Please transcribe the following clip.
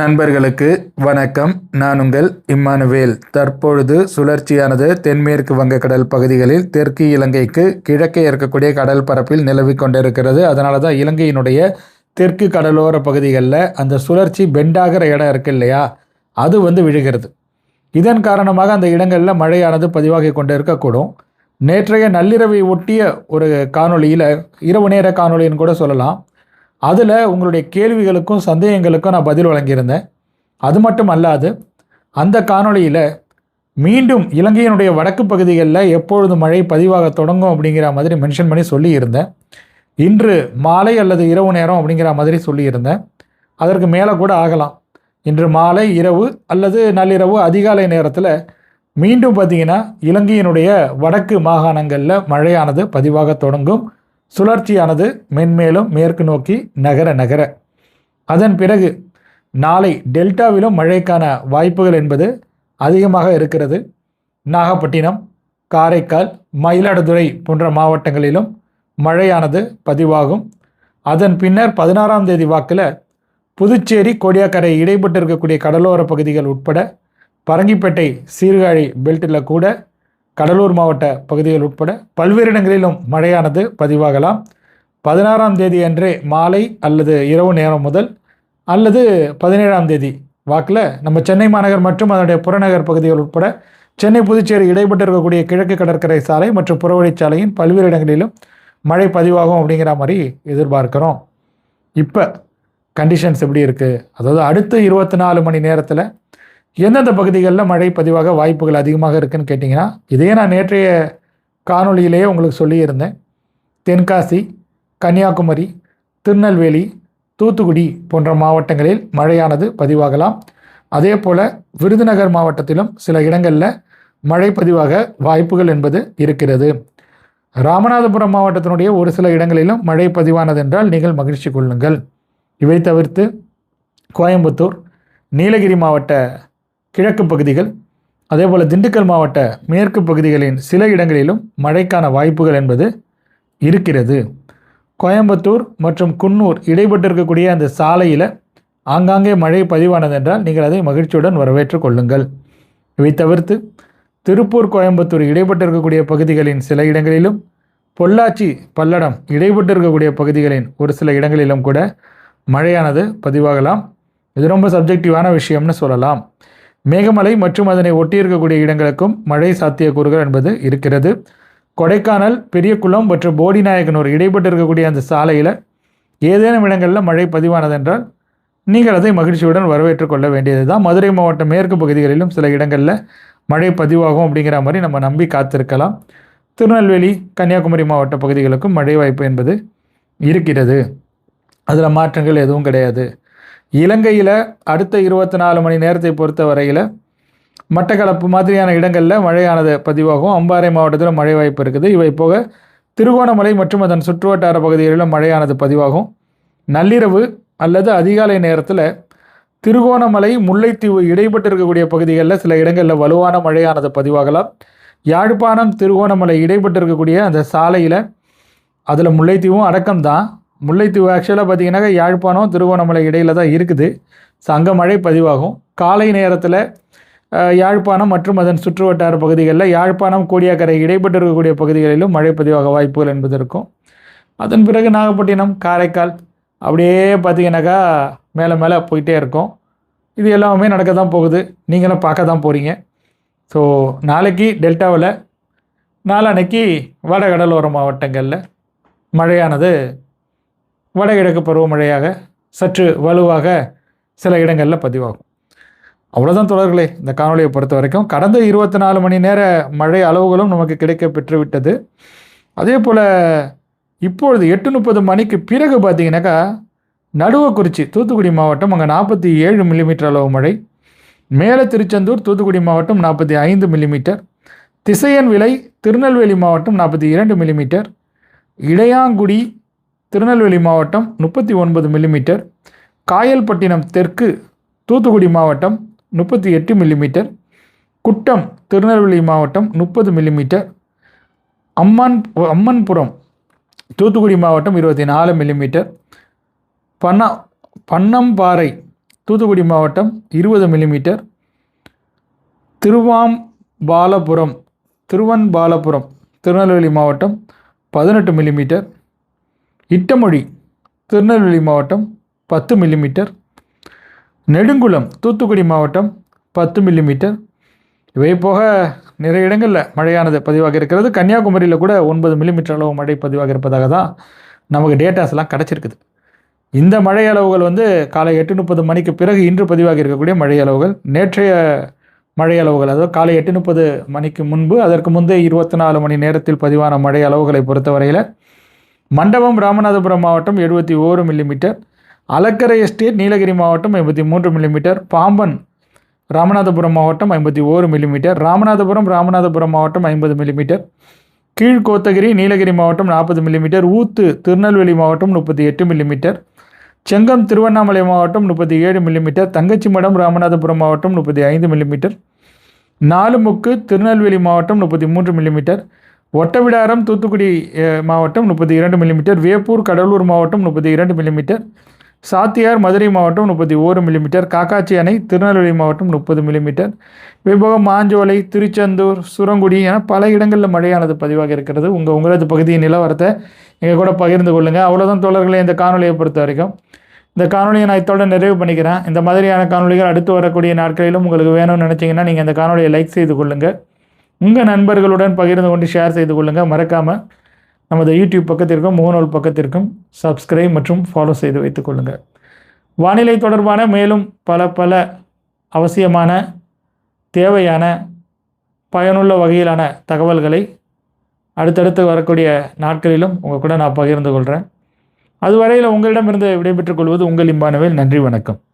நண்பர்களுக்கு வணக்கம். நான் உங்கள் இம்மானுவேல். தற்பொழுது சுழற்சியானது தென்மேற்கு வங்கக்கடல் பகுதிகளில் தெற்கு இலங்கைக்கு கிழக்கே இருக்கக்கூடிய கடல் பரப்பில் நிலவிக் கொண்டிருக்கிறது. அதனால தான் இலங்கையினுடைய தெற்கு கடலோர பகுதிகளில் அந்த சுழற்சி பெண்டாகிற இடம் இருக்கு இல்லையா? அது வந்து விழுகிறது. இதன் காரணமாக அந்த இடங்களில் மழையானது பதிவாகி கொண்டு இருக்கக்கூடும் நேற்றைய நள்ளிரவை ஒட்டிய ஒரு காணொளியில் இரவு நேர காணொளின்னு கூட சொல்லலாம். அதில் உங்களுடைய கேள்விகளுக்கும் சந்தேகங்களுக்கும் நான் பதில் வழங்கியிருந்தேன். அது மட்டும் அல்லாது அந்த காணொளியில் மீண்டும் இலங்கையினுடைய வடக்கு பகுதிகளில் எப்பொழுது மழை பதிவாக தொடங்கும் அப்படிங்கிற மாதிரி மென்ஷன் பண்ணி சொல்லியிருந்தேன். இன்று மாலை அல்லது இரவு நேரம் அப்படிங்கிற மாதிரி சொல்லியிருந்தேன். அதற்கு மேலே கூட ஆகலாம். இன்று மாலை இரவு அல்லது நள்ளிரவு அதிகாலை நேரத்தில் மீண்டும் பார்த்திங்கன்னா இலங்கையினுடைய வடக்கு மாகாணங்களில் மழையானது பதிவாக தொடங்கும். சுழற்சியானது மென்மேலும் மேற்கு நோக்கி நகர நகர. அதன் பிறகு நாளை டெல்டாவிலும் மழைக்கான வாய்ப்புகள் என்பது அதிகமாக இருக்கிறது. நாகப்பட்டினம் காரைக்கால் மயிலாடுதுறை போன்ற மாவட்டங்களிலும் மழையானது பதிவாகும். அதன் பின்னர் பதினாறாம் தேதி வாக்கில் புதுச்சேரி கோடியாக்கரை இடைப்பட்டு இருக்கக்கூடிய கடலோர பகுதிகள் உட்பட பரங்கிப்பேட்டை சீர்காழி பெல்ட்டில் கூட கடலூர் மாவட்ட பகுதிகள் உட்பட பல்வேறு இடங்களிலும் மழையானது பதிவாகலாம். பதினாறாம் தேதி அன்றே மாலை அல்லது இரவு நேரம் முதல் அல்லது பதினேழாம் தேதி வாக்கில் நம்ம சென்னை மாநகர் மற்றும் அதனுடைய புறநகர் பகுதிகள் உட்பட சென்னை புதுச்சேரி இடைப்பட்டு இருக்கக்கூடிய கிழக்கு கடற்கரை சாலை மற்றும் புறவழிச்சாலையின் பல்வேறு இடங்களிலும் மழை பதிவாகும் அப்படிங்கிற மாதிரி எதிர்பார்க்கிறோம். இப்போ கண்டிஷன்ஸ் எப்படி இருக்குது அதாவது அடுத்த இருபத்தி நாலு மணி நேரத்தில் எந்தெந்த பகுதிகளில் மழை பதிவாக வாய்ப்புகள் அதிகமாக இருக்குன்னு கேட்டிங்கன்னா இதையே நான் நேற்றைய காணொளியிலேயே உங்களுக்கு சொல்லியிருந்தேன். தென்காசி கன்னியாகுமரி திருநெல்வேலி தூத்துக்குடி போன்ற மாவட்டங்களில் மழையானது பதிவாகலாம். அதே போல் விருதுநகர் மாவட்டத்திலும் சில இடங்களில் மழை பதிவாக வாய்ப்புகள் என்பது இருக்கிறது. ராமநாதபுரம் மாவட்டத்தினுடைய ஒரு சில இடங்களிலும் மழை பதிவானது என்றால் நீங்கள் மகிழ்ச்சி கொள்ளுங்கள். இவை தவிர்த்து கோயம்புத்தூர் நீலகிரி மாவட்ட கிழக்கு பகுதிகள் அதேபோல் திண்டுக்கல் மாவட்ட மேற்கு பகுதிகளின் சில இடங்களிலும் மழைக்கான வாய்ப்புகள் என்பது இருக்கிறது. கோயம்புத்தூர் மற்றும் குன்னூர் இடைப்பட்டு இருக்கக்கூடிய அந்த சாலையில் ஆங்காங்கே மழை பதிவானது என்றால் நீங்கள் அதை மகிழ்ச்சியுடன் வரவேற்றுக் கொள்ளுங்கள். இவை தவிர்த்து திருப்பூர் கோயம்புத்தூர் இடைப்பட்டு இருக்கக்கூடிய பகுதிகளின் சில இடங்களிலும் பொள்ளாச்சி பல்லடம் இடைப்பட்டு இருக்கக்கூடிய பகுதிகளின் ஒரு சில இடங்களிலும் கூட மழையானது பதிவாகலாம். இது ரொம்ப சப்ஜெக்டிவான விஷயம்னு சொல்லலாம். மேகமலை மற்றும் அதனை ஒட்டி இருக்கக்கூடிய இடங்களுக்கும் மழை சாத்தியக்கூறுகள் என்பது இருக்கிறது. கொடைக்கானல் பெரியகுளம் மற்றும் போடிநாயக்கனூர் இடைப்பட்டு இருக்கக்கூடிய அந்த சாலையில் ஏதேனும் இடங்களில் மழை பதிவானதென்றால் நீங்கள் அதை மகிழ்ச்சியுடன் வரவேற்று கொள்ள வேண்டியது தான் மதுரை மாவட்ட மேற்கு பகுதிகளிலும் சில இடங்களில் மழை பதிவாகும் அப்படிங்கிற மாதிரி நம்ம நம்பி காத்திருக்கலாம். திருநெல்வேலி கன்னியாகுமரி மாவட்ட பகுதிகளுக்கும் மழை வாய்ப்பு என்பது இருக்கிறது. அதில் மாற்றங்கள் எதுவும் கிடையாது. இலங்கையில் அடுத்த இருபத்தி நாலு மணி நேரத்தை பொறுத்த வரையில் மட்டக்களப்பு மாதிரியான இடங்களில் மழையானது பதிவாகும். அம்பாறை மாவட்டத்தில் மழை வாய்ப்பு இருக்குது. இவை போக திருகோணமலை மற்றும் அதன் சுற்றுவட்டார பகுதிகளிலும் மழையானது பதிவாகும். நள்ளிரவு அல்லது அதிகாலை நேரத்தில் திருகோணமலை முல்லைத்தீவு இடைப்பட்டு இருக்கக்கூடிய பகுதிகளில் சில இடங்களில் வலுவான மழையானது பதிவாகலாம். யாழ்ப்பாணம் திருகோணமலை இடைப்பட்டு இருக்கக்கூடிய அந்த சாலையில் அதில் முல்லைத்தீவும் அடக்கம் தான் முல்லைத்தீவு ஆக்சுவலாக பார்த்தீங்கன்னாக்கா யாழ்ப்பாணம் திருவண்ணாமலை இடையில தான் இருக்குது. ஸோ அங்கே மழை பதிவாகும். காலை நேரத்தில் யாழ்ப்பாணம் மற்றும் அதன் சுற்றுவட்டார பகுதிகளில் யாழ்ப்பாணம் கோடியாக்கரை இடைப்பட்டு இருக்கக்கூடிய பகுதிகளிலும் மழை பதிவாக வாய்ப்புகள் என்பது இருக்கும். அதன் பிறகு நாகப்பட்டினம் காரைக்கால் அப்படியே பார்த்தீங்கன்னாக்கா மேலே மேலே போயிட்டே இருக்கும். இது எல்லாமே நடக்க தான் போகுது. நீங்களும் பார்க்க தான் போகிறீங்க ஸோ நாளைக்கு டெல்டாவில் நாளான்னைக்கு வடகடலோர மாவட்டங்களில் மழையானது வடகிழக்கு பருவமழையாக சற்று வலுவாக சில இடங்களில் பதிவாகும். அவ்வளோதான் தொடர்களே இந்த காணொலியை பொறுத்த வரைக்கும். கடந்த இருபத்தி நாலு மணி நேர மழை அளவுகளும் நமக்கு கிடைக்க பெற்றுவிட்டது. அதே போல் இப்பொழுது எட்டு முப்பது மணிக்கு பிறகு பார்த்தீங்கன்னாக்கா நடுவக்குறிச்சி தூத்துக்குடி மாவட்டம் அங்கே நாற்பத்தி ஏழு மில்லிமீட்டர் அளவு மழை. மேலே திருச்செந்தூர் தூத்துக்குடி மாவட்டம் நாற்பத்தி ஐந்து மில்லிமீட்டர் திசையன் விலை திருநெல்வேலி மாவட்டம் நாற்பத்தி இரண்டு மில்லிமீட்டர் இடையாங்குடி திருநெல்வேலி மாவட்டம் முப்பத்தி ஒன்பது மில்லிமீட்டர் காயல்பட்டினம் தெற்கு தூத்துக்குடி மாவட்டம் முப்பத்தி எட்டு மில்லிமீட்டர் குட்டம் திருநெல்வேலி மாவட்டம் முப்பது மில்லிமீட்டர் அம்மான் அம்மன்புரம் தூத்துக்குடி மாவட்டம் இருபத்தி நாலு மில்லிமீட்டர் பன்ன பன்னம்பாறை தூத்துக்குடி மாவட்டம் இருபது மில்லிமீட்டர் திருவாம்பாலபுரம் திருவன்பாலபுரம் திருநெல்வேலி மாவட்டம் பதினெட்டு மில்லிமீட்டர் இட்டமொழி திருநெல்வேலி மாவட்டம் பத்து மில்லிமீட்டர் நெடுங்குளம் தூத்துக்குடி மாவட்டம் பத்து மில்லிமீட்டர் இவை போக நிறைய இடங்களில் மழையானது பதிவாக இருக்கிறது. கன்னியாகுமரியில் கூட ஒன்பது மில்லிமீட்டர் அளவு மழை பதிவாக இருப்பதாக தான் நமக்கு டேட்டாஸ்லாம் கிடச்சிருக்குது. இந்த மழை அளவுகள் வந்து காலை எட்டு முப்பது மணிக்கு பிறகு இன்று பதிவாக இருக்கக்கூடிய மழை அளவுகள். நேற்றைய மழை அளவுகள் அதாவது காலை எட்டு முப்பது மணிக்கு முன்பு அதற்கு முந்தைய இருபத்தி நாலு மணி நேரத்தில் பதிவான மழை அளவுகளை பொறுத்தவரையில் மண்டபம் ராமநாதபுரம் மாவட்டம் எழுபத்தி ஓரு மில்லிமீட்டர் அலக்கரை எஸ்டேட் நீலகிரி மாவட்டம் ஐம்பத்தி மூன்று மில்லிமீட்டர் பாம்பன் ராமநாதபுரம் மாவட்டம் ஐம்பத்தி ஓரு மில்லிமீட்டர் ராமநாதபுரம் ராமநாதபுரம் மாவட்டம் ஐம்பது மில்லிமீட்டர் கீழ்கோத்தகிரி நீலகிரி மாவட்டம் நாற்பது மில்லிமீட்டர் ஊத்து திருநெல்வேலி மாவட்டம் முப்பத்தி எட்டு மில்லிமீட்டர் செங்கம் திருவண்ணாமலை மாவட்டம் முப்பத்தி ஏழு மில்லிமீட்டர் தங்கச்சிமடம் ராமநாதபுரம் மாவட்டம் முப்பத்தி ஐந்து மில்லிமீட்டர் நாலுமுக்கு திருநெல்வேலி மாவட்டம் முப்பத்தி மூன்று மில்லிமீட்டர் ஒட்டவிடாரம் தூத்துக்குடி மாவட்டம் முப்பத்தி இரண்டு மில்லிமீட்டர் வேப்பூர் கடலூர் மாவட்டம் முப்பத்தி இரண்டு மில்லிமீட்டர் சாத்தியார் மதுரை மாவட்டம் முப்பத்தி ஓரு மில்லிமீட்டர் காக்காச்சி அணை திருநெல்வேலி மாவட்டம் முப்பது மில்லிமீட்டர் விபகம் மாஞ்சோலை திருச்செந்தூர் சுரங்குடி என பல இடங்களில் மழையானது பதிவாக இருக்கிறது. உங்கள் உங்களது பகுதியின் நிலவரத்தை எங்கள் கூட பகிர்ந்து கொள்ளுங்கள் அவ்வளோதான் தோழர்களை இந்த காணொலியை பொறுத்த வரைக்கும். இந்த காணொலியை நான் இத்தோட நிறைவு பண்ணிக்கிறேன். இந்த மாதிரியான காணொலிகள் அடுத்து வரக்கூடிய நாட்களிலும் உங்களுக்கு வேணும்னு நினச்சிங்கன்னா நீங்கள் இந்த காணொலியை லைக் செய்து கொள்ளுங்கள் உங்கள் நண்பர்களுடன் பகிர்ந்து கொண்டு ஷேர் செய்து கொள்ளுங்கள் மறக்காமல் நமது யூடியூப் பக்கத்திற்கும் முகநூல் பக்கத்திற்கும் சப்ஸ்கிரைப் மற்றும் ஃபாலோ செய்து வைத்துக் கொள்ளுங்கள் வானிலை தொடர்பான மேலும் பல பல அவசியமான தேவையான பயனுள்ள வகையிலான தகவல்களை அடுத்தடுத்து வரக்கூடிய நாட்களிலும் உங்கள் கூட நான் பகிர்ந்து கொள்கிறேன் அதுவரையில் உங்களிடமிருந்து விடைபெற்றுக் கொள்வது உங்கள் இம்பானுவேல். நன்றி வணக்கம்.